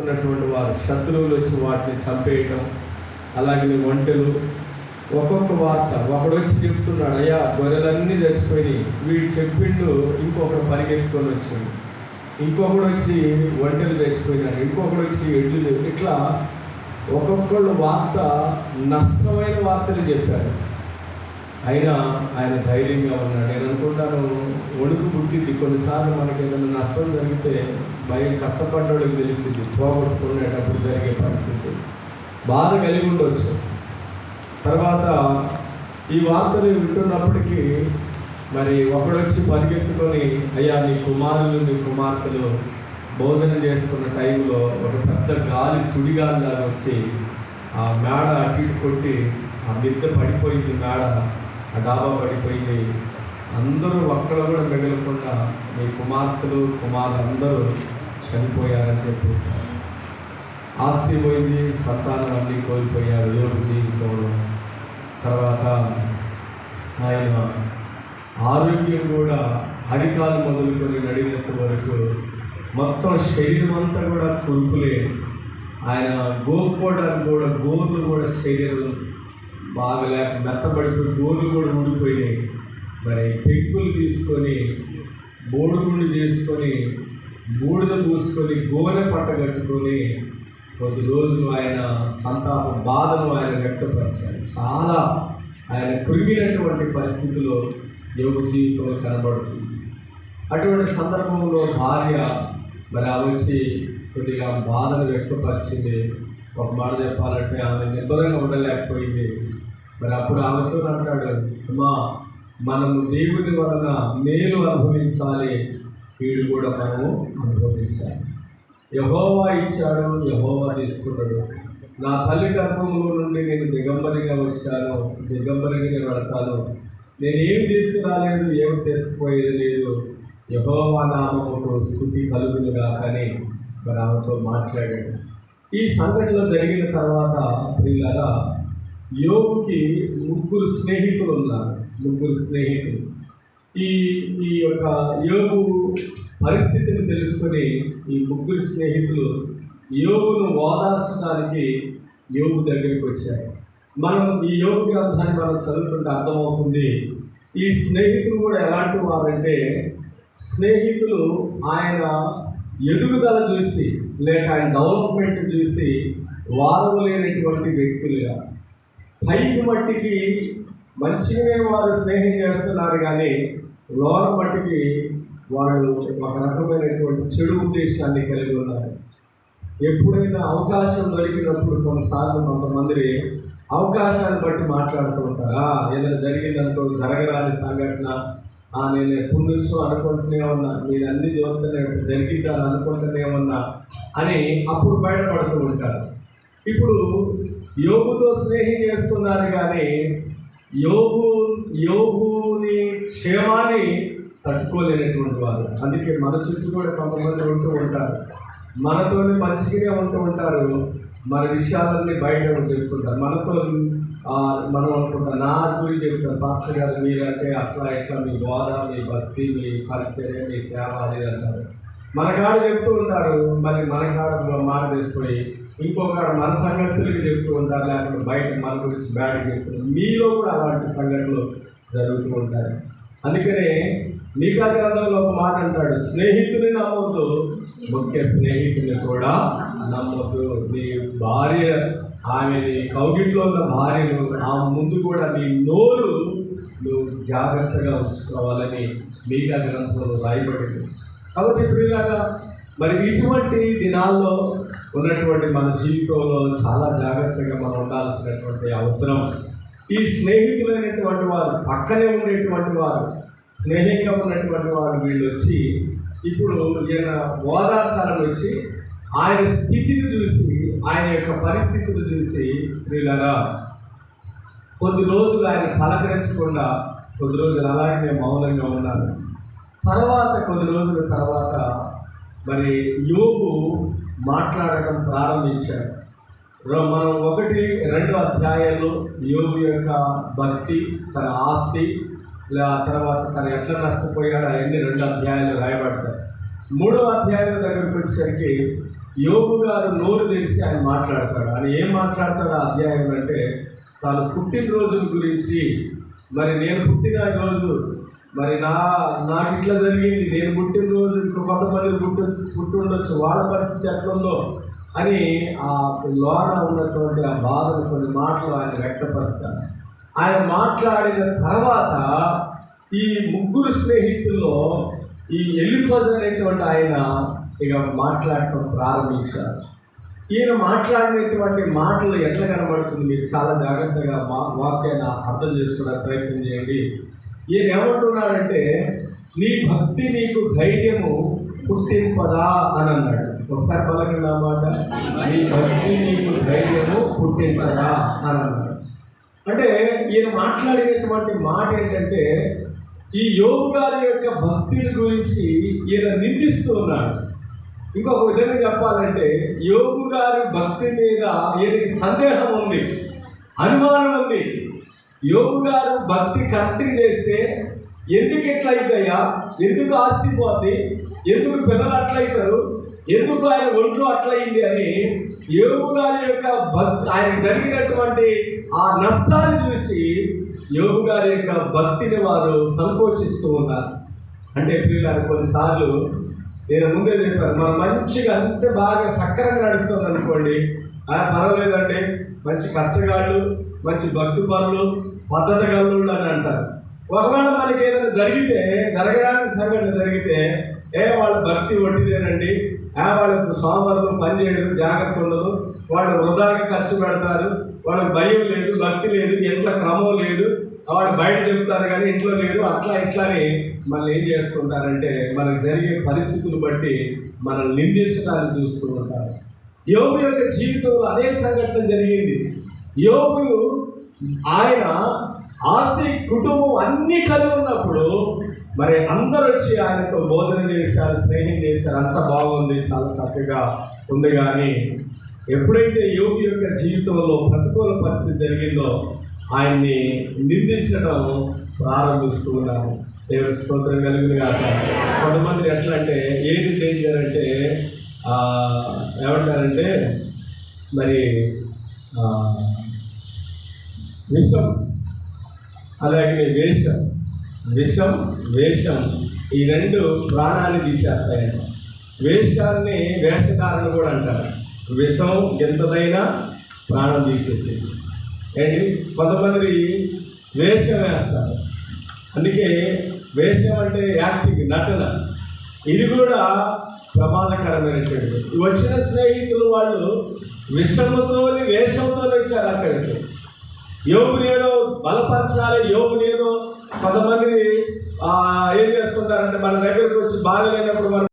ఉన్నటువంటి వారు శత్రువులు వచ్చి వాటిని చంపేయటం అలాగే ఒంటెలు. ఒక్కొక్క వార్త ఒకడు వచ్చి చెప్తున్నాడు అయ్యా గొర్రెలన్నీ చచ్చిపోయినాయి. వీడు చెప్పిండు ఇంకొకడు పరిగెత్తుకొని వచ్చాడు. ఇంకొకడు వచ్చి ఒంటెలు చచ్చిపోయినాడు ఇంకొకడు వచ్చి ఎడ్లు ఇట్లా ఒక్కొక్కళ్ళు వార్త నష్టమైన వార్తలు చెప్పారు. అయినా ఆయన ధైర్యంగా ఉన్నాడు. నేను అనుకుంటాను ఒడుకు బుద్ధిద్ది కొన్నిసార్లు మనకి ఏదైనా నష్టం జరిగితే భయం కష్టపడ్డోడికి తెలిసింది పోగొట్టుకునేటప్పుడు జరిగే పరిస్థితి. బాధ కలిగి ఉండొచ్చు. తర్వాత ఈ వార్తలు వింటున్నప్పటికీ మరి ఒకడొచ్చి పరిగెత్తుకొని అయ్యా నీ కుమారులు నీ కుమార్తెలు భోజనం చేసుకున్న టైంలో ఒక పెద్ద గాలి సుడిగాలిలాగా వచ్చి ఆ మేడ అటు ఇటు కొట్టి ఆ మిద్దె పడిపోయింది మేడ ఆ డాబా పడిపోయింది. అందరూ ఒక్కడ కూడా మిగలకుండా మీ కుమార్తెలు కుమారులు అందరూ చనిపోయారని చెప్పేసి. ఆస్తి పోయింది సంతానం అన్నీ కోల్పోయారు యోగు జీవితంలో తర్వాత ఆయన ఆరోగ్యం కూడా అరికాలు మొదలుకొని నడినంత వరకు మొత్తం శరీరం అంతా కూడా కురుపులే. ఆయన గోపుకోవడానికి కూడా గోర్లు కూడా శరీరం బాగా లేక మెత్తబడిపోయి గోర్లు కూడా ఊడిపోయినాయి. మరి పెంకులు తీసుకొని బోడుగుండు చేసుకొని బూడిద పూసుకొని గోనె పట్ట కట్టుకొని కొద్ది రోజులు ఆయన సంతాప బాధను ఆయన వ్యక్తపరిచారు. చాలా ఆయన కురిగినటువంటి పరిస్థితిలో యోగ జీవితంలో కనబడుతుంది. అటువంటి సందర్భంలో భార్య మరి ఆమె వచ్చి కొద్దిగా బాధను వ్యక్తపరిచింది. ఒక మాట చెప్పాలంటే ఆమె నిబ్బరంగా ఉండలేకపోయింది. మరి అప్పుడు ఆమెతో అంటాడు అమ్మా మనము దేవుని వలన మేలు అనుభవించాలి. కీడు కూడా మనము అనుభవించాలి. యహోవా ఇచ్చాడు యహోవా తీసుకున్నాడు. నా తల్లి గర్భంలో నుండి నేను దిగంబరిగా వచ్చాను దిగంబరిగా నేను వెళతాను నేను ఏం తీసుకురాలేదు ఏం తీసుకుపోయేది లేదు. యహోవా నామముకు స్థుతి కలుగునుగా కానీ మరి ఆమెతో మాట్లాడాడు. ఈ సంఘటన జరిగిన తర్వాత ప్రియులారా యోగుకి ముగ్గురు స్నేహితులు ఉన్నారు. ముగ్గురు స్నేహితులు. ఈ ఈ యొక్క యోగు పరిస్థితిని తెలుసుకొని ఈ ముగ్గురు స్నేహితులు యోగును ఓదార్చడానికి యోగు దగ్గరికి వచ్చారు. మనం ఈ యోగ గ్రంథాన్ని మనం చదువుతుంటే అర్థమవుతుంది ఈ స్నేహితులు కూడా ఎలాంటి వారంటే స్నేహితులు ఆయన ఎదుగుదల చూసి లేక ఆయన డెవలప్మెంట్ చూసి వారము లేనటువంటి వ్యక్తులుగా పైకి మట్టికి మంచిగానే వారు స్నేహం చేస్తున్నారు కానీ లోన మట్టికి వాళ్ళు ఒక రకమైనటువంటి చెడు ఉద్దేశాన్ని కలిగి ఉన్నారు. ఎప్పుడైనా అవకాశం దొరికినప్పుడు కొన్నిసార్లు కొంతమంది అవకాశాన్ని బట్టి మాట్లాడుతూ ఉంటారా. ఏదైనా జరిగిందనుకో జరగరాని సంఘటన. ఆ, నేను ఎప్పటి నుంచో అనుకుంటూనే ఉన్నా. నేను అన్ని చూస్తూనే జరిగిద్దని అనుకుంటూనే ఉన్నా అని అప్పుడు బయటపడుతూ ఉంటారు. ఇప్పుడు యోగుతో స్నేహం చేస్తున్నారు కానీ యోగు యోగుని క్షేమాన్ని తట్టుకోలేనటువంటి వారు. అందుకే మన చుట్టూ కూడా కొంతమంది ఉంటూ ఉంటారు. మనతోనే మంచిగానే ఉంటూ ఉంటారు. మన విషయాలన్నీ బయట చెప్తుంటారు. మనతో మనం అనుకుంటాం నా గురించి చెప్తారు. పాస్టర్ గారు మీరంటే అట్లా ఇట్లా మీ బోధ మీ భక్తి మీ పరిచర్య మీ సేవ అనేది అంటారు. మన కాడ చెప్తూ ఉంటారు. మరి మన కాడ మాట తీసుకొని ఇంకొక మన సంఘస్థులకి చెప్తూ ఉంటారు. లేకపోతే బయట మన గురించి బ్యాడ్ చెప్తున్నారు. మీలో కూడా అలాంటి సంఘటనలు జరుగుతూ ఉంటాయి. అందుకనే మీకా గ్రంథంలో ఒక మాట అంటాడు స్నేహితుని నమ్మొద్దు ముఖ్య స్నేహితుని కూడా నమ్మొద్దు నీ భార్య ఆమెని కౌగిట్లో ఉన్న భార్యను ఆ ముందు కూడా నీ నోరు నువ్వు జాగ్రత్తగా ఉంచుకోవాలని మీకా గ్రంథంలో రాయబడింది. కాబట్టి ఇప్పుడు మరి ఇటువంటి దినాల్లో ఉన్నటువంటి మన జీవితంలో చాలా జాగ్రత్తగా మనం ఉండాల్సినటువంటి అవసరం ఈ స్నేహితులైనటువంటి వారు పక్కనే ఉండేటువంటి వారు స్నేహంగా ఉన్నటువంటి వారు వీళ్ళు వచ్చి ఇప్పుడు ఈయన ఓదార్చాలని వచ్చి ఆయన స్థితిని చూసి ఆయన యొక్క పరిస్థితిని చూసి వీళ్ళగా కొద్ది రోజులు ఆయన పలకరించకుండా కొద్ది రోజులు అలాగే మౌనంగా ఉన్నారు. తర్వాత కొద్ది రోజుల తర్వాత మరి యోగు మాట్లాడటం ప్రారంభించాడు. మనం ఒకటి రెండు అధ్యాయాలు యోగి యొక్క భక్తి తన ఆస్తి లేదా తర్వాత తను ఎట్లా నష్టపోయాడు అవన్నీ రెండు అధ్యాయాలు రాయబడతాయి. మూడవ అధ్యాయం దగ్గరికి వచ్చేసరికి యోగు గారు నోరు తెరిచి ఆయన మాట్లాడతాడు. ఆయన ఏం మాట్లాడతాడు ఆ అధ్యాయం అంటే తాను పుట్టినరోజుల గురించి మరి నేను పుట్టిన రోజు మరి నా నాకు ఇట్లా జరిగింది నేను పుట్టినరోజు ఇంకో కొంతమంది పుట్టి పుట్టి ఉండొచ్చు వాళ్ళ పరిస్థితి ఎట్లుందో అని ఆ లోన ఉన్నటువంటి ఆ బాధను కొన్ని మాటలు ఆయన వ్యక్తపరుస్తారు. ఆయన మాట్లాడిన తర్వాత ఈ ముగ్గురు స్నేహితుల్లో ఈ ఎలిఫజ్ అనేటువంటి ఆయన ఇక మాట్లాడటం ప్రారంభించారు. ఈయన మాట్లాడినటువంటి మాటలు ఎట్లా కనబడుతుంది? మీరు చాలా జాగ్రత్తగా మా వాక్యాన్ని అర్థం చేసుకోవడానికి ప్రయత్నం చేయండి. ఈయన ఏమంటున్నాడంటే నీ భక్తి నీకు ధైర్యము పుట్టింపదా అని అన్నాడు. ఒకసారి పలకండి అన్నమాట మాట. నీ భక్తి నీకు ధైర్యము పుట్టించదా అని అన్నాడు. అంటే ఈయన మాట్లాడినటువంటి మాట ఏంటంటే ఈ యోగు గారి యొక్క భక్తిని గురించి ఈయన నిందిస్తూ ఉన్నాడు. ఇంకొక విధంగా చెప్పాలంటే యోగు గారి భక్తి మీద ఈయనకి సందేహం ఉంది అనుమానం ఉంది. యోగు గారు భక్తి కరెక్ట్గా చేస్తే ఎందుకు ఎట్లయితాయా ఎందుకు ఆస్తి పోద్ది? ఎందుకు పిల్లలు అట్లయితారు ఎందుకు ఆయన ఒంట్లో అట్లయింది అని యోగు గారి యొక్క భక్తి ఆయన జరిగినటువంటి ఆ నష్టాన్ని చూసి యోగు గారి యొక్క భక్తిని వారు సంకోచిస్తూ ఉన్నారు. అంటే పిల్లలు కొన్నిసార్లు నేను ముందే చెప్పాను మనం మంచిగా అంతే బాగా సక్రంగా నడుస్తుంది అనుకోండి పర్వాలేదండి మంచి కష్టగాళ్ళు మంచి భక్తి పనులు పద్ధతి గల్లుళ్ళు అని అంటారు ఒకవేళ మనకి ఏదైనా జరిగితే జరగడానికి సంఘటన జరిగితే ఏ వాళ్ళ భక్తి ఒట్టిదేనండి ఆ వాళ్ళకు సోమవారం పని చేయడం జాగ్రత్త ఉండదు. వాళ్ళు వృధాగా ఖర్చు పెడతారు. వాళ్ళకి భయం లేదు భక్తి లేదు ఇంట్లో క్రమం లేదు. వాళ్ళు బయట చెప్తారు కానీ ఇంట్లో లేదు. అట్లా ఇట్లా అని మనల్ని ఏం చేసుకుంటారంటే మనకు జరిగే పరిస్థితులు బట్టి మనల్ని నిందించడానికి చూస్తూ ఉంటారు. యోగు యొక్క జీవితంలో అదే సంఘటన జరిగింది. యోగు ఆయన ఆస్తి కుటుంబం అన్నీ కలిగి ఉన్నప్పుడు మరి అందరూ వచ్చి ఆయనతో భోజనం చేశారు స్నేహం చేశారు. అంత బాగుంది చాలా చక్కగా ఉంది. కానీ ఎప్పుడైతే యోగి యొక్క జీవితంలో ప్రతికూల పరిస్థితి జరిగిందో ఆయన్ని నిందించడం ప్రారంభిస్తూ ఉన్నాము. దేవుడి స్తోత్రం కలిగింది కాక కొంతమంది ఎట్లా అంటే ఏది డేంజర్ అంటే ఏమంటారంటే మరి విషం అలాగే వేషం విషం వేషం ఈ రెండు ప్రాణాన్ని తీసేస్తాయంట. వేషాన్ని వేషధారణ కూడా అంటారు. విషం ఎంతదైనా ప్రాణం తీసేసి ఏంటి? కొంతమంది వేషం వేస్తారు. అందుకే వేషం అంటే యాక్టింగ్ నటన. ఇది కూడా ప్రమాదకరమైనటువంటి వచ్చిన స్నేహితులు వాళ్ళు విషముతో వేషంతో వచ్చారు అక్కడికి. యోగుని ఏదో బలపరచాలి యోగుని ఏదో కొంతమందిని ఏం చేస్తుంటారంటే మన దగ్గరకు వచ్చి బాగలేనప్పుడు మనం